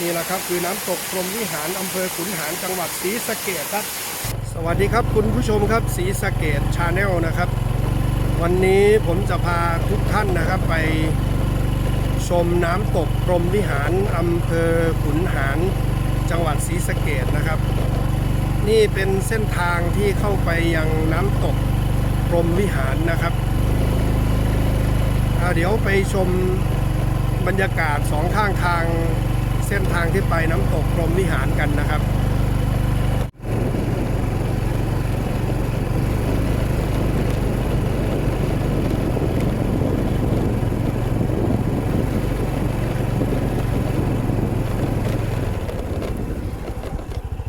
นี่แหละครับคือน้ำตกพรมวิหารอำเภอขุนหารจังหวัดศรีสะเกดครับ สวัสดีครับคุณผู้ชมครับศรีสะเกดชาแนลนะครับ วันนี้ผมจะพาทุกท่านนะครับไปชมน้ำตกพรมวิหารอำเภอขุนหารจังหวัดศรีสะเกดนะครับ นี่เป็นเส้นทางที่เข้าไปยังน้ำตกพรมวิหารนะครับเดี๋ยวไปชมบรรยากาศสองข้างทาง เส้นทางที่ไปน้ำตกพรมวิหารกันนะครับ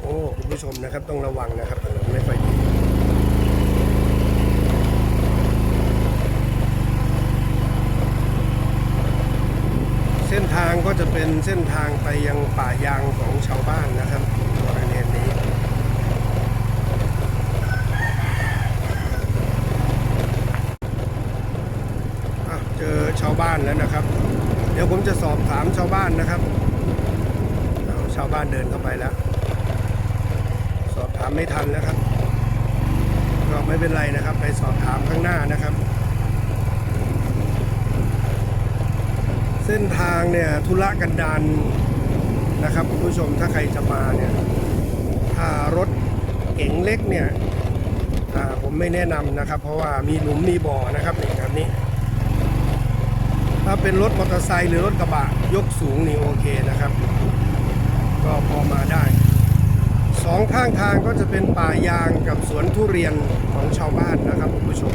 โอ้คุณผู้ชมนะครับต้องระวังนะครับถนนไม่ค่อยดีเส้นทางก็ จะเป็นเส้นทางไปยังป่ายางของชาวบ้านนะครับบริเวณนี้ เจอชาวบ้านแล้วนะครับ เดี๋ยวผมจะสอบถามชาวบ้านนะครับาชาวบ้านเดินเข้าไปแล้ว สอบถามไม่ทันนะครับก็ไม่เป็นไรนะครับ ไปสอบถามข้างหน้านะครับ เส้นทางเนี่ยธุระกันดารนะครับคุณผู้ชมถ้าใครจะมาเนี่ยถ้ารถเก๋งเล็กเนี่ยผมไม่แนะนำนะครับ เพราะว่ามีหลุมมีบ่อนะครับในี่แบบนี้ ถ้าเป็นรถมอเตอร์ไซค์หรือรถกระบะยกสูงนี่โอเคนะครับ ก็พอมาได้สองข้างทางก็จะเป็นป่ายางกับสวนทุเรียนของชาวบ้านนะครับคุณผู้ชม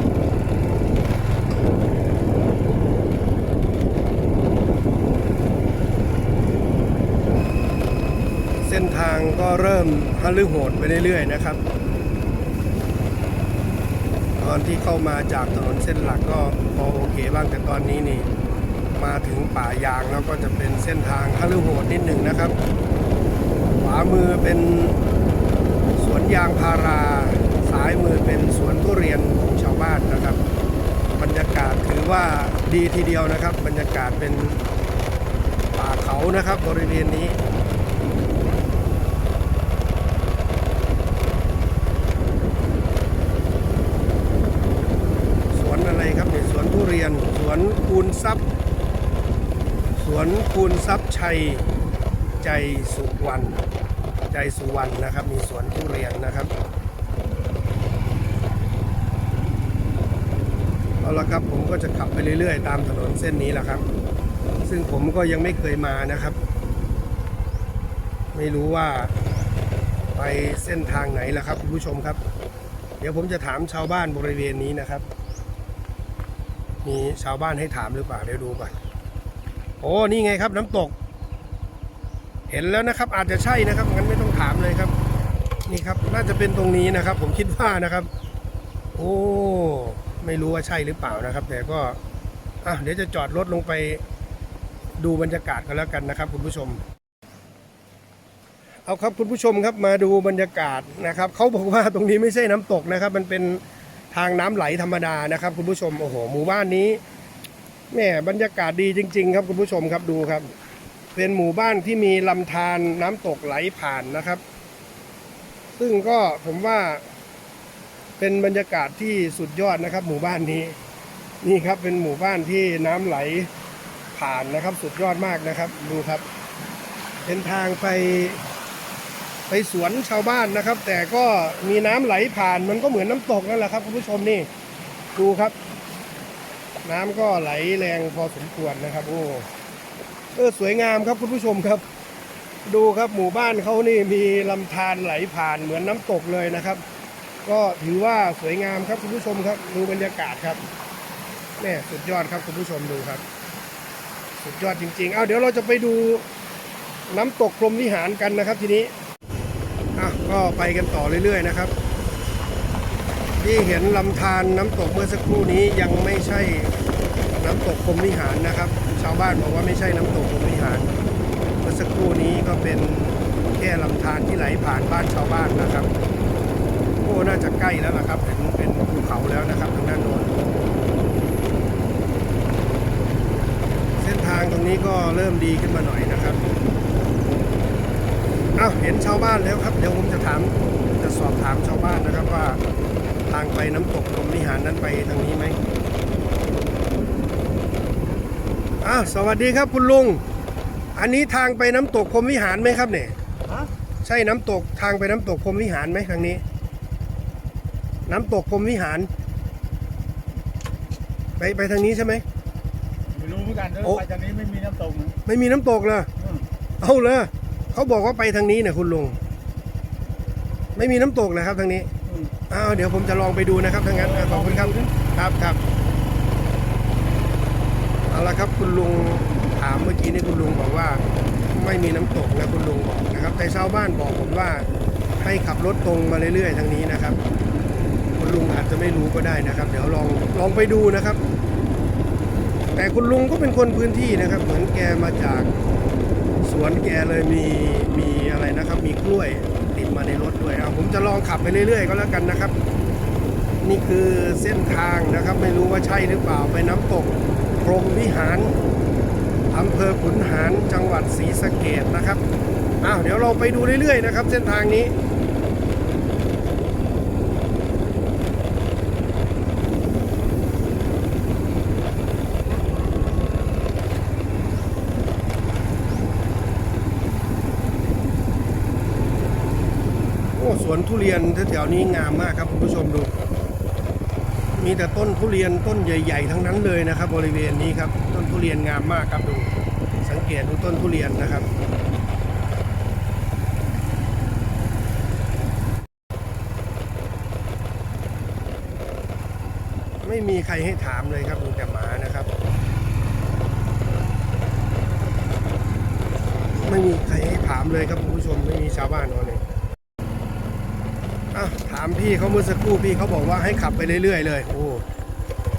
ส้นทางก็เริ่มฮัลือโหดไปเรื่อยๆนะครับ ตอนที่เข้ามาจากถนนเส้นหลักก็พอโอเคบ้างแต่ตอนนี้นี่ มาถึงป่ายางแล้วก็จะเป็นเส้นทางฮัลือโหดนิดหนึ่งนะครับ ขวามือเป็นสวนยางพาราซ้ายมือเป็นสวนทุเรียนของชาวบ้านนะครับ บรรยากาศถือว่าดีทีเดียวนะครับ บรรยากาศเป็นป่าเขานะครับบริเวณนี้ สวนอะไรครับเนี่ยสวนทุเรียน สวนคูนทรัพย์ สวนคูนทรัพย์ชัยใจสุวรรณใจสุวรรณนะครับ มีสวนทุเรียนนะครับเอาละครับผมก็จะขับไปเรื่อยๆ ตามถนนเส้นนี้แหละครับ ซึ่งผมก็ยังไม่เคยมานะครับ ไม่รู้ว่าไปเส้นทางไหนล่ะครับคุณผู้ชมครับ เดี๋ยวผมจะถามชาวบ้านบริเวณนี้นะครับ มีชาวบ้านให้ถามหรือเปล่าเดี๋ยวดูก่อนโอ้นี่ไงครับ น้ำตก เห็นแล้วนะครับ อาจจะใช่นะครับงั้นไม่ต้องถามเลยครับ นี่ครับ น่าจะเป็นตรงนี้นะครับ ผมคิดว่านะครับ โอ้ไม่รู้ว่าใช่หรือเปล่านะครับ แต่ก็อะเดี๋ยวจะจอดรถลงไปดูบรรยากาศกันแล้วกันนะครับ คุณผู้ชม เอาครับคุณผู้ชมครับมาดูบรรยากาศนะครับเขาบอกว่าตรงนี้ไม่ใช่น้ำตกนะครับ มันเป็น ทางน้ำไหลธรรมดานะครับ คุณผู้ชมโอ้โหหมู่บ้านนี้แม่บรรยากาศดีจริง ๆ ครับคุณผู้ชมครับดูครับ เป็นหมู่บ้านที่มีลำธารน้ำตกไหลผ่านนะครับ ซึ่งก็ผมว่า เป็นบรรยากาศที่สุดยอดนะครับ หมู่บ้านนี้ นี่ครับเป็นหมู่บ้านที่น้ำไหลผ่านนะครับ สุดยอดมากนะครับ ดูครับเป็นทางไป ไปสวนชาวบ้านนะครับ แต่ก็มีน้ำไหลผ่านมันก็เหมือนน้ำตกนั่นแหละครับคุณผู้ชมนี่ดูครับ น้ำก็ไหลแรงพอสมควรนะครับ โอ้เออสวยงามครับคุณผู้ชมครับ ดูครับหมู่บ้านเขานี่มีลำธารไหลผ่านเหมือนน้ำตกเลยนะครับ ก็ถือว่าสวยงามครับคุณผู้ชมครับ ดูบรรยากาศครับแม่ยสุดยอดครับคุณผู้ชมดูครับ สุดยอดจริงๆ เอาเดี๋ยวเราจะไปดูน้ำตกพรมวิหารกันนะครับทีนี้ ก็ไปกันต่อเรื่อยๆนะครับ ที่เห็นลำธารน้ำตกเมื่อสักครู่นี้ยังไม่ใช่น้ำตกพรมวิหารนะครับ ชาวบ้านบอกว่าไม่ใช่น้ำตกพรมวิหาร เมื่อสักครู่นี้ก็เป็นแค่ลำธารที่ไหลผ่านบ้านชาวบ้านนะครับโอ้น่าจะใกล้แล้วล่ะครับเป็นเป็นภูเขาแล้วนะครับทางด้านโน้นเส้นทางตรงนี้ก็เริ่มดีขึ้นมาหน่อยนะครับ เห็นชาวบ้านแล้วครับ เดี๋ยวผมจะถามจะสอบถามชาวบ้านนะครับว่าทางไปน้ำตกพรหมวิหารนั้นไปทางนี้ไหมอ้าวสวัสดีครับคุณลุง อันนี้ทางไปน้ำตกพรหมวิหารไหมครับเนี่ยฮะใช่น้ำตกทางไปน้ำตกพรหมวิหารไหมทางนี้ น้ำตกพรหมวิหาร ไปไปทางนี้ใช่ไหมไม่รู้เหมือนกันเออโอ้ไปจากนี้ไม่มีน้ำตกนะไม่มีน้ำตกเลยอืมเอาเลย เขาบอกว่าไปทางนี้เนี่ยคุณลุง ไม่มีน้ำตกนะครับทางนี้อืมอ้าวเดี๋ยวผมจะลองไปดูนะครับทางนั้นอะขอบคุณครับครับครับเอาละครับคุณลุงถามเมื่อกี้นี่คุณลุงบอกว่าไม่มีน้ำตกนะคุณลุงบอกนะครับ แต่ชาวบ้านบอกผมว่าให้ขับรถตรงมาเรื่อยๆทางนี้นะครับ คุณลุงอาจจะไม่รู้ก็ได้นะครับ เดี๋ยวลองลองไปดูนะครับ แต่คุณลุงก็เป็นคนพื้นที่นะครับ เหมือนแกมาจาก สวนแกเลยมีมีอะไรนะครับ มีกล้วยติดมาในรถด้วยเอาผมจะลองขับไปเรื่อยๆ ก็แล้วกันนะครับ นี่คือเส้นทางนะครับ ไม่รู้ว่าใช่หรือเปล่าไปน้ำตกพรหมวิหารอำเภอขุนหารจังหวัดศรีสะเกดนะครับอ้าวเดี๋ยวเราไปดูเรื่อยๆนะครับ เส้นทางนี้ สวนทุเรียนแถวๆนี้งามมากครับคุณผู้ชมดู มีแต่ต้นทุเรียนต้นใหญ่ ๆ ทั้งนั้นเลยนะครับ บริเวณนี้ครับต้นทุเรียนงามมากครับดู สังเกตดูต้นทุเรียนนะครับไม่มีใครให้ถามเลยครับดูแต่หมานะครับ ไม่มีใครให้ถามเลยครับคุณผู้ชมไม่มีชาวบ้านเขาเลย อะถามพี่เขาเมื่อสักครู่พี่เขาบอกว่าให้ขับไปเรื่อยๆ เลย โอ้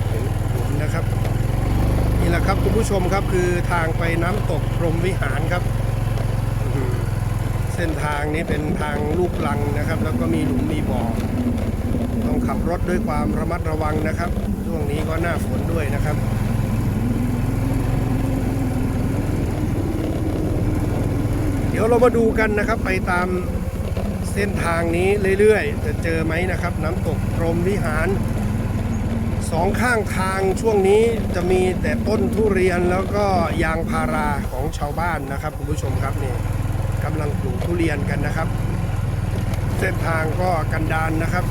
เห็นเห็นะครับนี่แหละครับคุณผู้ชมครับคือทางไปน้ำตกพรหมวิหารครับเส้นทางนี้เป็นทางลูกลังนะครับ แล้วก็มีหลุมมีบ่อต้องขับรถด้วยความระมัดระวังนะครับช่วงนี้ก็หน้าฝนด้วยนะครับเดี๋ยวเรามาดูกันนะครับไปตาม เส้นทางนี้เรื่อยๆ จะเจอไหมนะครับ น้ำตกพรมวิหารสองข้างทางช่วงนี้จะมีแต่ต้นทุเรียนแล้วก็ยางพาราของชาวบ้านนะครับคุณผู้ชมครับนี่กำลังปลูกทุเรียนกันนะครับ เส้นทางก็กันดานนะครับ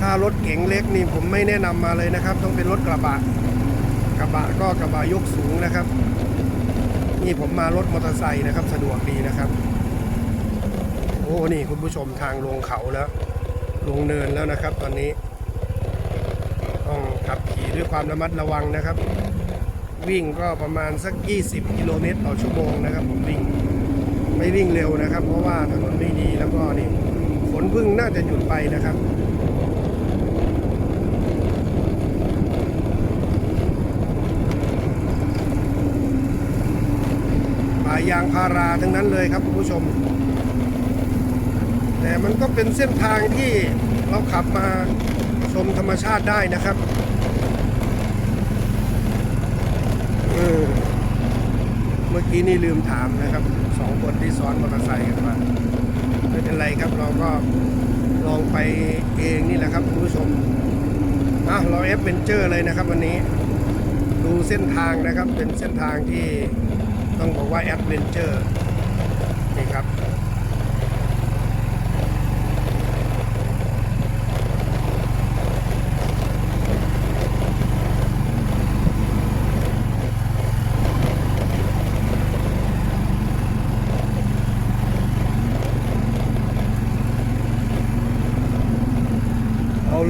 ถ้ารถเก๋งเล็กนี่ผมไม่แนะนำมาเลยนะครับ ต้องเป็นรถกระบะ กระบะก็กระบะยกสูงนะครับ นี่ผมมารถมอเตอร์ไซค์นะครับ สะดวกดีนะครับ อ้นี่คุณผู้ชมทางลงเขาแล้ว ลงเนินแล้วนะครับ ตอนนี้ ต้องขับขี่ด้วยความระมัดระวังนะครับ วิ่งก็ประมาณสัก 20 กิโลเมตรต่อชั่วโมงนะครับ ผมวิ่งไม่วิ่งเร็วนะครับ เพราะว่าถนนไม่ดีแล้วก็นี่ฝนพึ่งน่าจะหยุดไปนะครับป่ายางพาราทั้งนั้นเลยครับคุณผู้ชม แต่มันก็เป็นเส้นทางที่เราขับมาชมธรรมชาติได้นะครับเเมื่อกี้นี่ลืมถามนะครับสองคนที่ซ้อนมอเตอร์ไซค์กันมาไม่เป็นไรครับเราก็ลองไปเองนี่แหละครับคุณผู้ชมอะเราเอฟเวนเจอร์เลยนะครับวันนี้ดูเส้นทางนะครับเป็นเส้นทางที่ต้องบอกว่าแอดเวนเจอร์นี่ครับ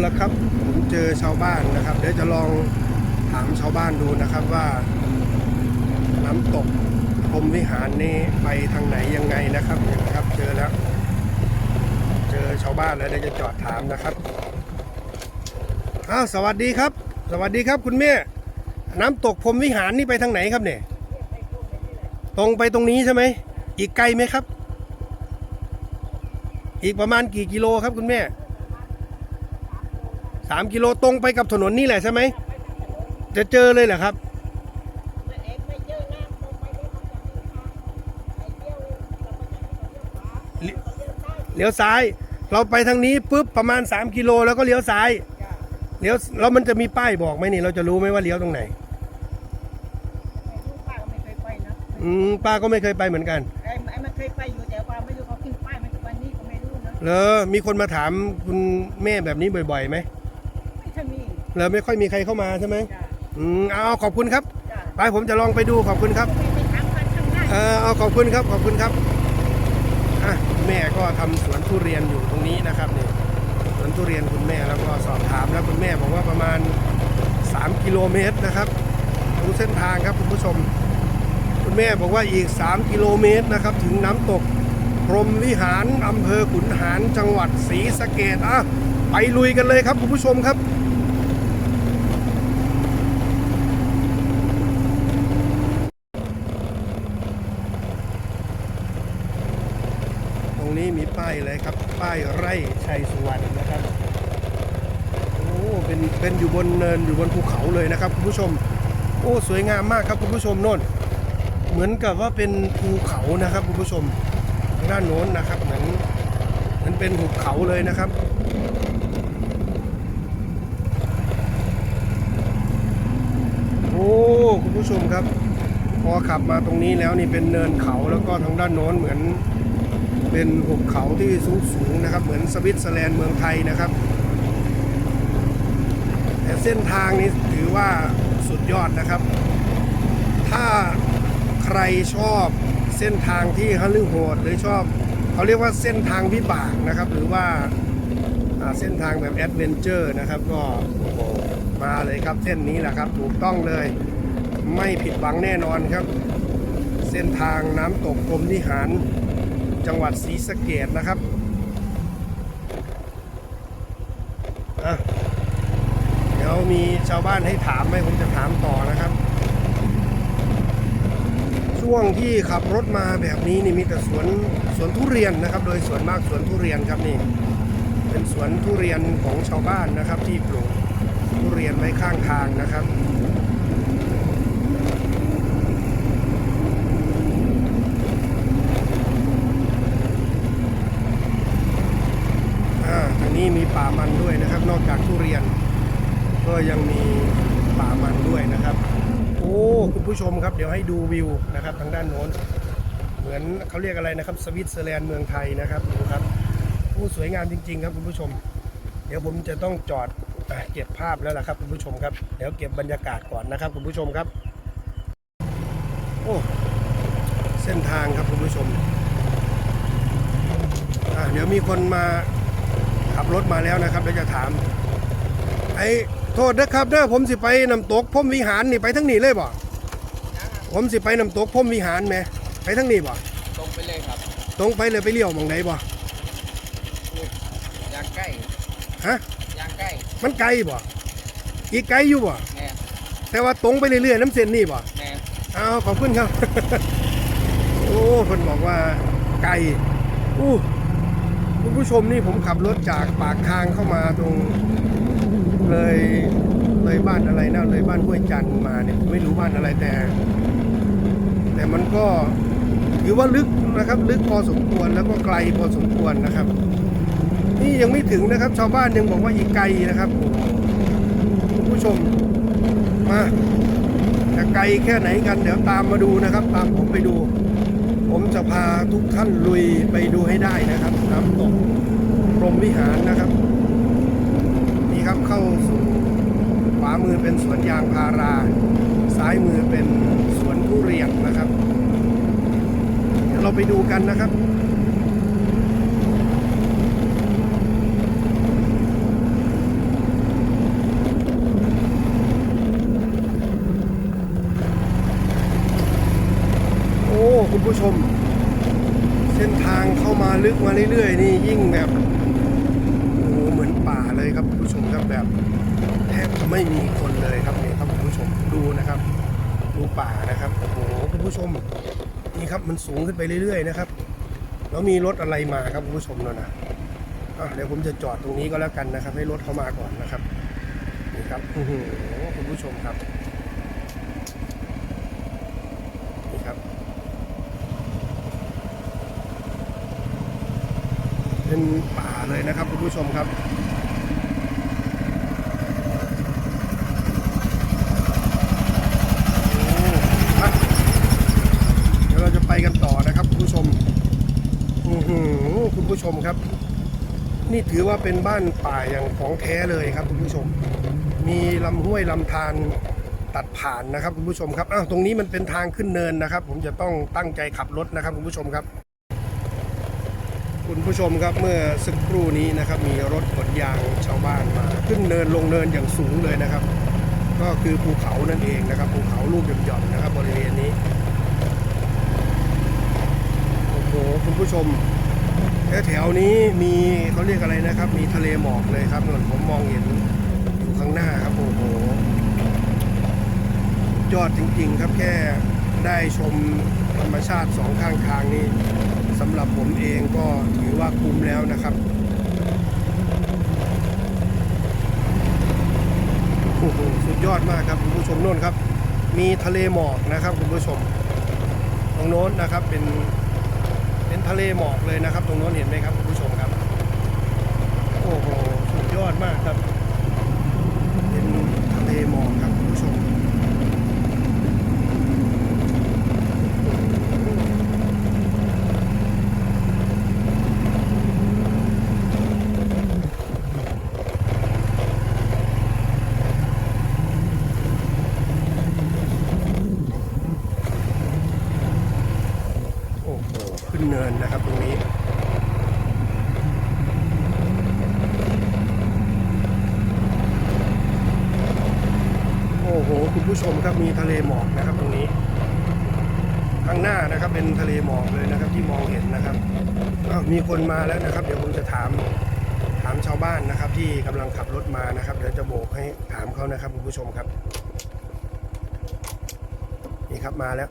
เอาละครับผมเจอชาวบ้านนะครับ เดี๋ยวจะลองถามชาวบ้านดูนะครับว่า น้ำตกพรมวิหารนี้ไปทางไหนยังไงนะครับเนี่ยนครับ เจอแล้ว เจอชาวบ้านแล้วเดี๋ยวจะจอดถามนะครับอ้าวสวัสดีครับ สวัสดีครับคุณแม่น้ำตกพรมวิหารนี่ไปทางไหนครับเนี่ยตรงไปตรงนี้ใช่ไหมอีกไกลไหมครับ อีกประมาณกี่กิโลครับคุณแม่ สามกิโลตรงไปกับถนนนี่แหละใช่ไหม จะเจอเลยเหรอครับอเลี้ยวซ้าย เราไปทางนี้ปุ๊บประมาณ 3 กิโลแล้วก็เลี้ยวซ้ายจ้ะเลี้ยวแล้วมันจะมีป้ายบอกไหมนี่เราจะรู้ไหมว่าเลี้ยวตรงไหนไม่รู้ป้าก็ไม่เคยไปนะอืมป้าก็ไม่เคยไปเหมือนกันไอ้ไอ้มันเคยไปอยู่แต่ว่าไม่รู้เขาขึ้นป้ายมันวันนี้ก็ไม่รู้นะเลอมีคนมาถามคุณแม่แบบนี้บ่อยๆไหมไม่ ใช่มีเลอไม่ค่อยมีใครเข้ามาใช่ไหมจ้ะอืมเอาขอบคุณครับจ้ะไปผมจะลองไปดูขอบคุณครับไม่ไปถามกันข้างหน้าเออเอาขอบคุณครับขอบคุณครับอะแม่ก็ทำสวนทุเรียนอยู่ตรงนี้นะครับนี่สวนทุเรียนคุณแม่แล้วก็สอบถามแล้วคุณแม่บอกว่าประมาณ 3 กิโลเมตรนะครับดูเส้นทางครับคุณผู้ชม คุณแม่บอกว่าอีก 3 กิโลเมตรนะครับ ถึงน้ำตกพรหมวิหารอำเภอขุนหารจังหวัดศรีสะเกดอะไปลุยกันเลยครับคุณผู้ชมครับ ตรงนี้มีป้ายเลยครับ ป้ายไร่ชัยสุวรรณนะครับโอ้เป็นเป็นอยู่บนเนินอยู่บนภูเขาเลยนะครับคุณผู้ชม โอ้สวยงามมากครับคุณผู้ชมโน่น เหมือนกับว่าเป็นภูเขานะครับคุณผู้ชมทางด้านโน้นนะครับเหมือนเหมือนเป็นหุบเขาเลยนะครับโอ้คุณผู้ชมครับ พอขับมาตรงนี้แล้วนี่เป็นเนินเขาแล้วก็ทางด้านโน้นเหมือน เป็นหุบเขาที่สูงสูงนะครับ เหมือนสวิตเซอร์แลนด์เมืองไทยนะครับ แต่เส้นทางนี้ถือว่าสุดยอดนะครับ ถ้าใครชอบเส้นทางที่ฮัลือโหดหรือชอบเขาเรียกว่าเส้นทางวิบากนะครับ หรือว่าเส้นทางแบบแอดเวนเจอร์นะครับ ก็มาเลยครับเส้นนี้แหละครับ ถูกต้องเลย ไม่ผิดหวังแน่นอนครับ เส้นทางน้ำตกกรมนิหาร จังหวัดศรีสะเกดนะครับเดี๋ยวมีชาวบ้านให้ถามไหมผมจะถามต่อนะครับ ช่วงที่ขับรถมาแบบนี้นี่มีแต่สวนสวนทุเรียนนะครับ โดยส่วนมากสวนทุเรียนครับนี่ เป็นสวนทุเรียนของชาวบ้านนะครับ ที่ปลูกทุเรียนไว้ข้างทางนะครับ อ่าทางนี้มี ป่ามันด้วยนะครับ นอกจากทุเรียน ก็ยังมีป่ามันด้วยนะครับ โอ้คุณผู้ชมครับ เดี๋ยวให้ดูวิวนะครับ ทางด้านโน้น เหมือนเขาเรียกอะไรนะครับ สวิตเซอร์แลนด์เมืองไทยนะครับดูครับโอ้สวยงามจริง ๆ ครับคุณผู้ชม เดี๋ยวผมจะต้องจอดเก็บภาพแล้วล่ะครับคุณผู้ชมครับเดี๋ยวเก็บบรรยากาศก่อนนะครับคุณผู้ชมครับ โอ้เส้นทางครับคุณผู้ชมอะเดี๋ยวมีคนมา ขับรถมาแล้วนะครับเดี๋ยวจะถาม ไอ้โทษนะครับเด้อผมสิไปน้ำตกพรหมวิหารนี่ไปทั้งนี้เลยบ่ผมสิไปน้ำตกพรหมวิหารไหมไปทั้งนี้บ่ตรงไปเลยครับ ตรงไปเลยไปเลี้ยวหมองไหนบ่ยางใกล้ฮะยางใกล้มันไกลบ่อีกไกลอยู่บ่แม่แต่ว่าตรงไปเรื่อยๆน้ำเส้นนี่บ่แม่เอาขอบคุณครับ โอ้คนบอกว่าไกลอู้ คุณผู้ชมนี่ผมขับรถจากปากทางเข้ามาตรงเลยเลยบ้านอะไรนะเลยบ้านห้วยจันมาเนี่ยไม่รู้บ้านอะไรแต่ แต่มันก็ถือว่าลึกนะครับ ลึกพอสมควรแล้วก็ไกลพอสมควรนะครับ นี่ยังไม่ถึงนะครับ ชาวบ้านยังบอกว่าอีกไกลนะครับคุณผู้ชมมาจะไกลแค่ไหนกันเดี๋ยวตามมาดูนะครับ ตามผมไปดู ผมจะพาทุกท่านลุยไปดูให้ได้นะครับน้ำตกพรมวิหารนะครับ นี่ครับเข้าสู่ขวามือเป็นสวนยางพารา ซ้ายมือเป็นสวนทุเรียนนะครับ เดี๋ยวเราไปดูกันนะครับ โอ้ คุณผู้ชม เส้นทางเข้ามาลึกมาเรื่อยๆ นี่ยิ่งแบบโอ้โหเหมือนป่าเลยครับคุณผู้ชมครับแบบแทบจะไม่มีคนเลยครับนี่ครับคุณผู้ชมดูนะครับ ดูป่านะครับโอ้โหคุณผู้ชมนี่ครับมันสูงขึ้นไปเรื่อยๆนะครับแล้วมีรถอะไรมาครับคุณผู้ชมเนาะนะเดี๋ยวผมจะจอดตรงนี้ก็แล้วกันนะครับ ให้รถเข้ามาก่อนนะครับนี่ครับโอ้โหคุณผู้ชมครับ เป็นป่าเลยนะครับคุณผู้ชมครับโอ้ไปเดี๋ยวเราจะไปกันต่อนะครับคุณผู้ชมอื้อหือคุณผู้ชมครับ นี่ถือว่าเป็นบ้านป่าอย่างของแท้เลยครับคุณผู้ชม มีลำห้วยลำธารตัดผ่านนะครับคุณผู้ชมครับอ้าวตรงนี้มันเป็นทางขึ้นเนินนะครับ ผมจะต้องตั้งใจขับรถนะครับคุณผู้ชมครับ คุณผู้ชมครับเมื่อสักครู่นี้นะครับมีรถขนยางชาวบ้านมา ขึ้นเนินลงเนินอย่างสูงเลยนะครับ ก็คือภูเขานั่นเองนะครับภูเขาลูกหย่อมๆนะครับบริเวณนี้โอ้โหคุณผู้ชมแถวนี้มีเขาเรียกอะไรนะครับ มีทะเลหมอกเลยครับนนผมมองเห็นอยู่ข้างหน้าครับโอ้โหยอดจริงๆครับแค่ได้ชมธรรมชาติสองข้างทางนี้ สำหรับผมเองก็ถือว่าคุ้มแล้วนะครับโอ้โหสุดยอดมากครับคุณผู้ชมโน่นครับ มีทะเลหมอกนะครับคุณผู้ชม ตรงโน้นนะครับเป็นเป็นทะเลหมอกเลยนะครับ ตรงโน้นเห็นไหมครับคุณผู้ชมครับ โอ้โหสุดยอดมากครับ เป็นทะเลหมอกครับคุณผู้ชม โอ้โหขึ้นเนินนะครับตรงนี้ โอ้โห คุณผู้ชมครับมีทะเลหมอกนะครับตรงนี้ ข้างหน้านะครับเป็นทะเลหมอกเลยนะครับ ที่มองเห็นนะครับอ้าวมีคนมาแล้วนะครับ เดี๋ยวผมจะถามถามชาวบ้านนะครับ ที่กำลังขับรถมานะครับ เดี๋ยวจะโบกให้ถามเขานะครับคุณผู้ชมครับ นี่ครับมาแล้ว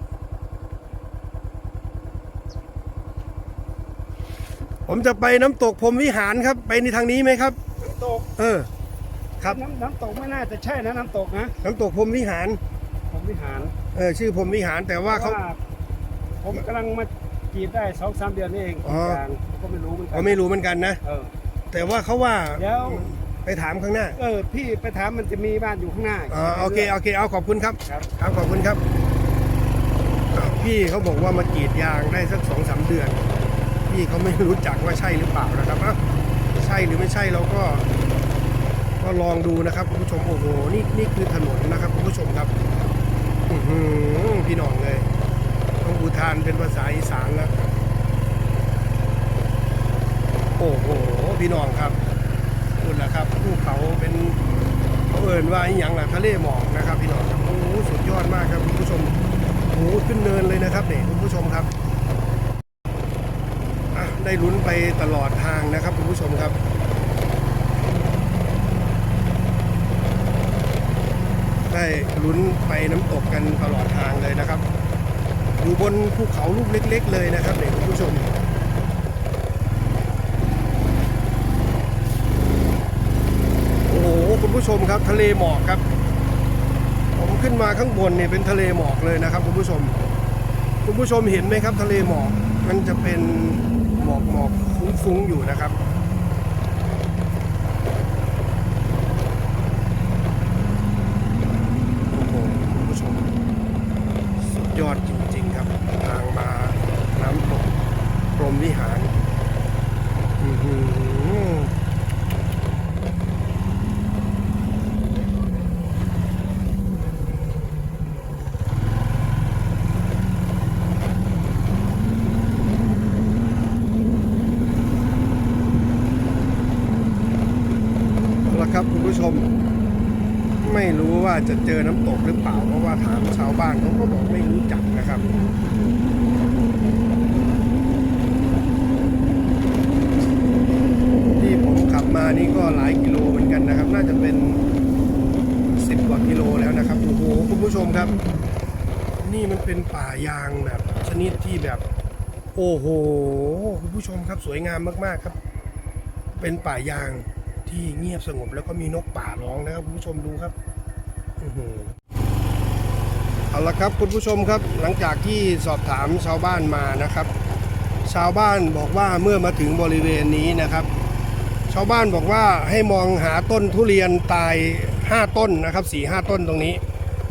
ผมจะไปน้ำตกพรหมวิหารครับ ไปในทางนี้ไหมครับน้ำตก เออ ครับน้ำน้ำตกไม่น่าจะใช่นะน้ำตกนะ น้ำตกพรหมวิหารผม วิหารเออชื่อพรหมวิหารแต่ว่าเขา พระผมกำลังมากรีดได้สองสามเดือนนี่เองอ๋อ กลางผมก็ไม่รู้เหมือนกัเขาไม่รู้เหมือนกันนะ เออ แต่ว่าเขาว่าเดี๋ยว ไปถามข้างหน้าเออพี่ไปถามมันจะมีบ้านอยู่ข้างหน้าอ๋อโอเคโอเคเอาขอบคุณครับ ครับเอาขอบคุณครับอ้าวพี่เขาบอกว่ามากรีดยางได้สักสองสามเดือน พี่เขาไม่รู้จักว่าใช่หรือเปล่านะครับอะใช่หรือไม่ใช่เราก็ ก็ลองดูนะครับคุณผู้ชมโอ้โหนี่นี่คือถนนนะครับคุณผู้ชมครับอื้อหือ พี่น้องเลยต้องอุทานเป็นภาษาอีสานแล้วโอ้โหพี่น้องครับคุณละครับภูเขาเป็นเขาเอ่นว่าอหย่างล่ะทะเลหมอกนะครับ พี่น้องครับโอ้สุดยอดมากครับคุณผู้ชมโอ้ขึ้นเนินเลยนะครับเนี่ยคุณผู้ชมครับอะได้ลุ้นไปตลอดทางนะครับคุณผู้ชมครับ ได้ลุ้นไปน้ำตกกันตลอดทางเลยนะครับ อยู่บนภูเขาลูกเล็ก ๆ เลยนะครับเนี่ยคุณผู้ชมโอ้โหคุณผู้ชมครับทะเลหมอกครับ ผมขึ้นมาข้างบนเนี่ยเป็นทะเลหมอกเลยนะครับคุณผู้ชม คุณผู้ชมเห็นไหมครับ ทะเลหมอกมันจะเป็นหมอกหมอกฟุ้งๆอยู่นะครับ โอ้โหคุณผู้ชม สุดยอดจริงๆครับ ทางมาน้ำตกพรหมวิหาร อื้อหือเอาละครับคุณผู้ชม ไม่รู้ว่า จะเจอน้ำตกหรือเปล่า เพราะว่าถามชาวบ้านเขาก็บอกไม่รู้จักนะครับที่ผมขับมานี่ก็หลายกิโลเหมือนกันนะครับ น่าจะเป็น10กว่ากิโลแล้วนะครับโอ้โหคุณผู้ชมครับ นี่มันเป็นป่ายางแบบชนิดที่แบบ โอ้โหคุณผู้ชมครับสวยงามมากๆครับ เป็นป่ายางที่เงียบสงบแล้วก็มีนกป่าร้องนะครับคุณผู้ชมดูครับ เอาละครับคุณผู้ชมครับหลังจากที่สอบถามชาวบ้านมานะครับ ชาวบ้านบอกว่าเมื่อมาถึงบริเวณนี้นะครับ ชาวบ้านบอกว่าให้มองหาต้นทุเรียนตาย 5 ต้นนะครับ4ีห้าต้นตรงนี้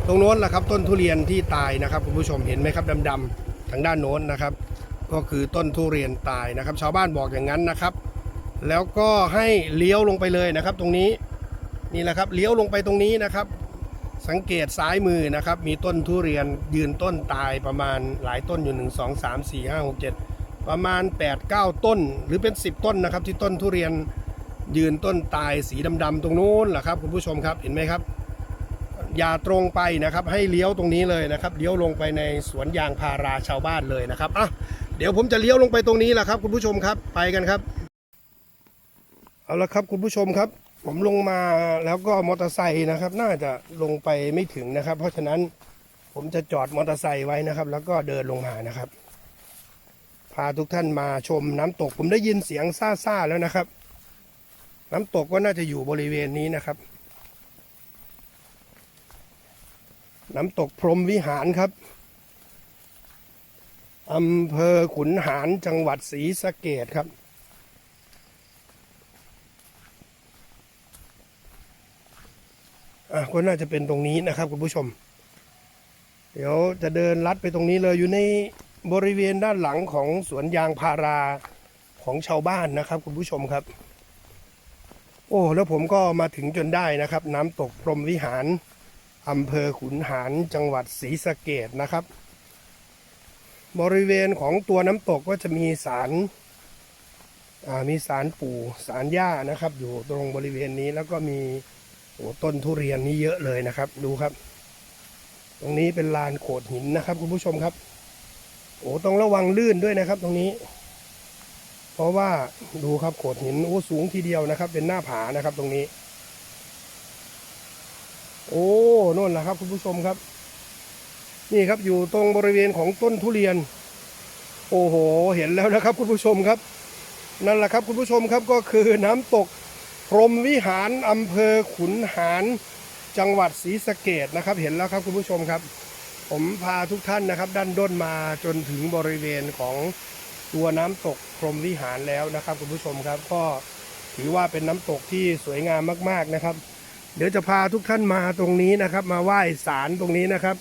ตรงโน้นแหละครับต้นทุเรียนที่ตายนะครับคุณผู้ชมเห็นไหมครับดำๆทางด้านโน้นนะครับ ก็คือต้นทุเรียนตายนะครับ ชาวบ้านบอกอย่างนั้นนะครับ แล้วก็ให้เลี้ยวลงไปเลยนะครับ ตรงนี้นี่แหละครับเลี้ยวลงไปตรงนี้นะครับ สังเกตซ้ายมือนะครับ มีต้นทุเรียนยืนต้นตายประมาณหลายต้นอยู่ 1 2 3 4 5 6 7 ประมาณ 8 9 ต้น หรือเป็น 10 ต้นนะครับ ที่ต้นทุเรียนยืนต้นตายสีดำๆตรงนู้นแหละครับ คุณผู้ชมครับเห็นไหมครับ อย่าตรงไปนะครับ ให้เลี้ยวตรงนี้เลยนะครับเลี้ยวลงไปในสวนยางพาราชาวบ้านเลยนะครับอะเดี๋ยวผมจะเลี้ยวลงไปตรงนี้แหละครับ คุณผู้ชมครับไปกันครับ เอาละครับคุณผู้ชมครับ ผมลงมาแล้วก็มอเตอร์ไซค์นะครับ น่าจะลงไปไม่ถึงนะครับ เพราะฉะนั้นผมจะจอดมอเตอร์ไซค์ไว้นะครับ แล้วก็เดินลงมานะครับ พาทุกท่านมาชมน้ำตก ผมได้ยินเสียงซ่าๆแล้วนะครับ น้ำตกก็น่าจะอยู่บริเวณนี้นะครับ น้ำตกพรมวิหารครับอำเภอขุนหารจังหวัดศรีสะเกดครับ อะก็น่าจะเป็นตรงนี้นะครับคุณผู้ชม เดี๋ยวจะเดินลัดไปตรงนี้เลยอยู่ในบริเวณด้านหลังของสวนยางพาราของชาวบ้านนะครับคุณผู้ชมครับ โอ้แล้วผมก็มาถึงจนได้นะครับ น้ำตกพรหมวิหารอำเภอขุนหารจังหวัดศรีสะเกดนะครับ บริเวณของตัวน้ำตกก็จะมีสารมีสารปู่สารย่านะครับ อยู่ตรงบริเวณนี้แล้วก็มี โอ้ต้นทุเรียนนี่เยอะเลยนะครับ ดูครับ ตรงนี้เป็นลานโขดหินนะครับ คุณผู้ชมครับโอ้ต้องระวังลื่นด้วยนะครับ ตรงนี้ เพราะว่าดูครับโขดหินโอ้สูงทีเดียวนะครับ เป็นหน้าผานะครับ ตรงนี้ โอ้นู่นแหละครับ คุณผู้ชมครับ นี่ครับอยู่ตรงบริเวณของต้นทุเรียน โอ้โห เห็นแล้วนะครับ คุณผู้ชมครับ นั่นแหละครับ คุณผู้ชมครับก็คือน้ำตก พรมวิหารอำเภอขุนหารจังหวัดศรีสะเกดนะครับ เห็นแล้วครับคุณผู้ชมครับ ผมพาทุกท่านนะครับด้านด้นมาจนถึงบริเวณของตัวน้ำตกพรมวิหารแล้วนะครับ คุณผู้ชมครับก็ถือว่าเป็นน้ำตกที่สวยงามมาก ๆนะครับ เดี๋ยวจะพาทุกท่านมาตรงนี้นะครับ มาไหว้ศาลตรงนี้นะครับ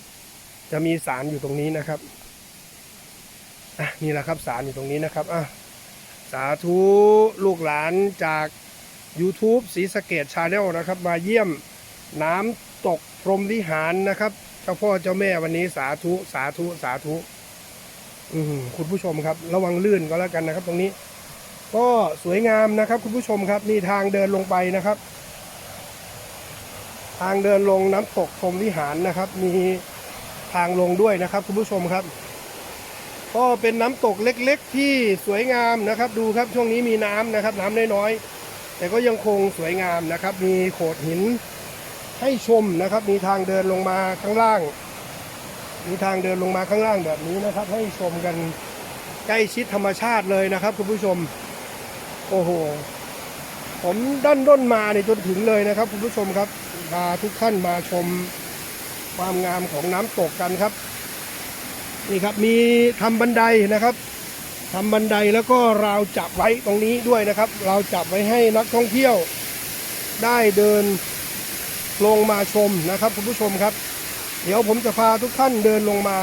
จะมีศาลอยู่ตรงนี้นะครับอะนี่แหละครับศาลอยู่ตรงนี้นะครับอะสาธุลูกหลานจาก YouTube ศรีสะเกดชาแนลนะครับ มาเยี่ยมน้ำตกพรมวิหารนะครับ เจ้าพ่อเจ้าแม่วันนี้สาธุสาธุสาธุอืมคุณผู้ชมครับ ระวังลื่นก็แล้วกันนะครับ ตรงนี้ ก็สวยงามนะครับ คุณผู้ชมครับนี่ทางเดินลงไปนะครับ ทางเดินลงน้ำตกพรมวิหารนะครับ มีทางลงด้วยนะครับ คุณผู้ชมครับก็เป็นน้ำตกเล็กๆ ที่สวยงามนะครับ ดูครับช่วงนี้มีน้ำนะครับ น้ำน้อยๆ แต่ก็ยังคงสวยงามนะครับ มีโขดหินให้ชมนะครับ มีทางเดินลงมาข้างล่าง มีทางเดินลงมาข้างล่างแบบนี้นะครับ ให้ชมกันใกล้ชิดธรรมชาติเลยนะครับคุณผู้ชม โอ้โห ผมด้านด้นมาเนี่ยจนถึงเลยนะครับคุณผู้ชมครับพาทุกท่านมาชมความงามของน้ำตกกันครับ นี่ครับมีทำบันไดนะครับ ทำบันไดแล้วก็ราวจับไว้ตรงนี้ด้วยนะครับราวจับไว้ให้นักท่องเที่ยวได้เดินลงมาชมนะครับคุณผู้ชมครับ เดี๋ยวผมจะพาทุกท่านเดินลงมา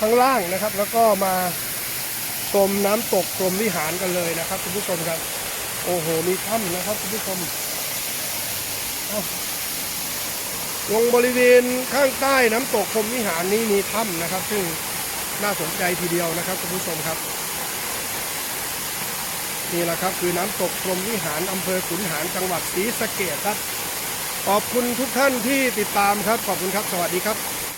ข้างล่างนะครับ แล้วก็มาชมน้ำตกชมวิหารกันเลยนะครับคุณผู้ชมครับ โอ้โหมีถ้ำนะครับคุณผู้ชมอ้าวลงบริเวณข้างใต้น้ำตกชมวิหารนี้มีถ้ำนะครับ ซึ่งน่าสนใจทีเดียวนะครับคุณผู้ชมครับ นี่แหละครับคือน้ำตกพรมวิหารอำเภอขุนหารจังหวัดศรีสะเกดครับ ขอบคุณทุกท่านที่ติดตามครับ ขอบคุณครับ สวัสดีครับ